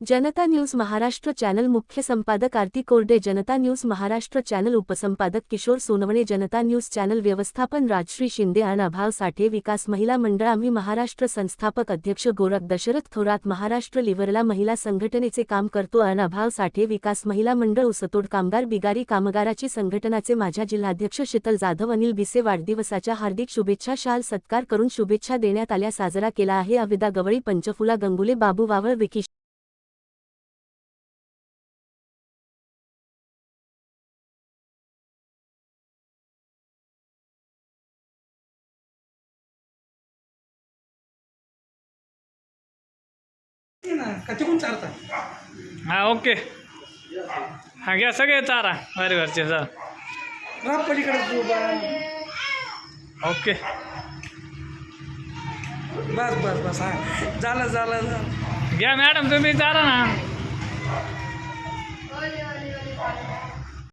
जनता news Maharashtra channel मुख्य संपादक Aarti Korde Janata news Maharashtra channel उपसंपादक किशोर सोनवणे जनता न्यूज चॅनल व्यवस्थापन राजश्री शिंदे आणि अभाव साठे विकास महिला मंडळ आम्ही महाराष्ट्र संस्थापक अध्यक्ष गोरख दशरथ थोरात महाराष्ट्र लिव्हरला महिला संघटनेचे काम करतो आणि अभाव साठे विकास महिला मंडळ उसतोड कामगार बिगारी कामगाराची संघटनाचे माझ्या जिल्हाध्यक्ष शीतल जाधव अनिल भिसे वाढदिवसाच्या हार्दिक शुभेच्छा शाल सत्कार करून शुभेच्छा देण्यात आल्या साजरा केला आहे अविदा गवळी पंचफुला गंगुले बाबू वावळ विकी हा ओके. हा घ्या सगळे चारा. बरे घरचे राब पलीकडे तू बा. ओके. बस बस बस हा. झालं झालं झालं. घ्या मॅडम तुम्ही चारा ना.